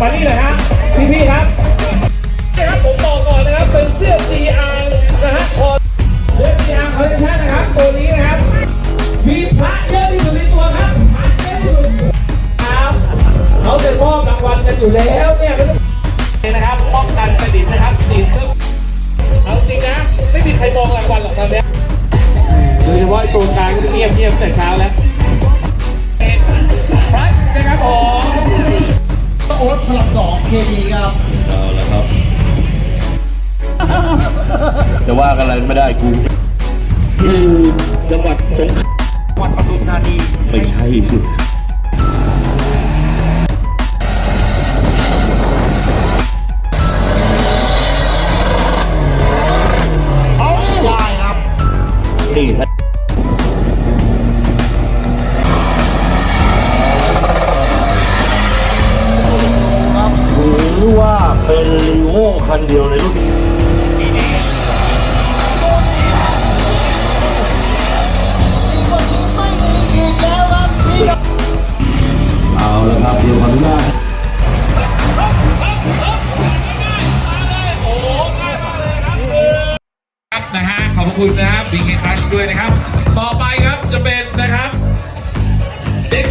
มานี่เลยฮะพี่พี่ครับนะครับผมบอกก่อนนะครับเป็นเสื้อ CR นะฮะคอเสื้อ CR คอลเลคชันนะครับตัวนี้นะครับมีพระเยอะที่สุดในตัวครับครับเขาเจะมอบรางวันกันอยู่แล้วเนี่ยนะครับป้องกันสนิทนะครับสีเครื่งเอาจริงนะ ไม่มีใครมองรางวัลหรอกตอนนี้โดยเฉพาะตัวกลางเงียบเงียบแต่เช้าแล้วพรัชนะครับผม โอ๊ตพลังสองเคดีครับเอาละครับ จะว่ากันอะไรไม่ได้กูจังหวัดสงขลา วัดปทุมธานี ไม่ใช่ เป็นลีโวคันเดียวในรุ่นเอาละครับเดี๋ยวขออนุญาตครับนะฮะขอบพระคุณนะครับบีเคคัชด้วยนะครับ ต่อไปครับจะเป็นนะครับเด็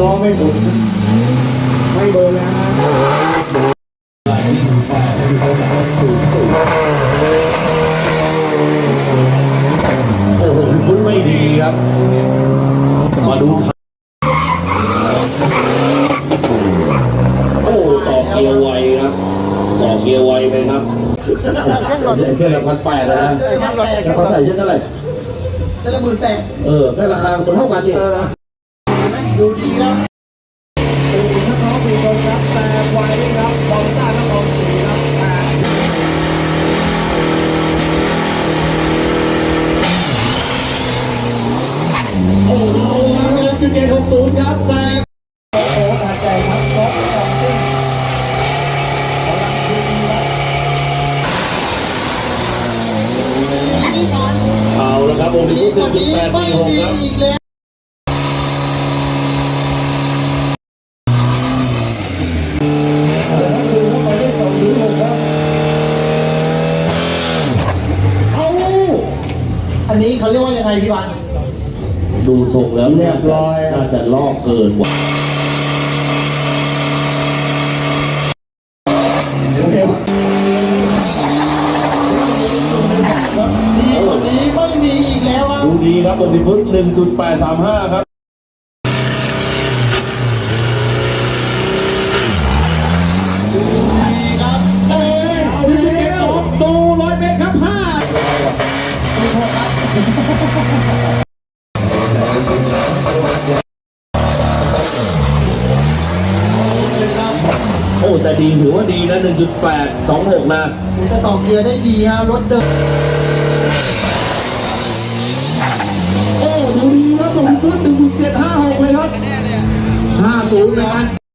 ล้อไม่หมุนไม่โดนแล้วนะโอ้โหคุณไม่ดีครับ มาดูโอ้ต่อเกียร์ไวครับ ต่อเกียร์ไวไปครับแค่ลอดใส่เสื้อละพันแปดนะแค่ลอดแล้วเขาใส่เสื้อเท่าไหร่เจะละหมื่นแปดเออได้ราคาคนเท่ากันดิเออดูดีแล้ว ถ้าเขามีคนรับแต่ไว้ครับบอลต้าและบอลสีครับแต่ โอ้โหจุดเด่นของศูนย์ครับแซง โอ้โหตาใจครับครบสองซึ่งกำลังดีครับ เอาละครับองค์ ดี นี้ กว่า คือ นี้ แปด ไม่ สี่หก มี ครับ อีกแล้วเอาอั นนี้เขาเรียกว่ายังไงพี่วันดูทรงแล้วเรียบร้อยน่าจะลอกเกินว่ะดีกว่านี้ไม่มีอีกแล้วครับ ดูดีครับองค์นี้พุทธหนึ่งจุดแปดสามห้าครับ โอ้แต่ดีถือว่าดีนะ 1.8 26นะคุณจะต่อเกียร์ได้ดีฮะรถเดิมโอ้ดูดีครับผมพุทธ1.756 เลยครับ 50 นะครับ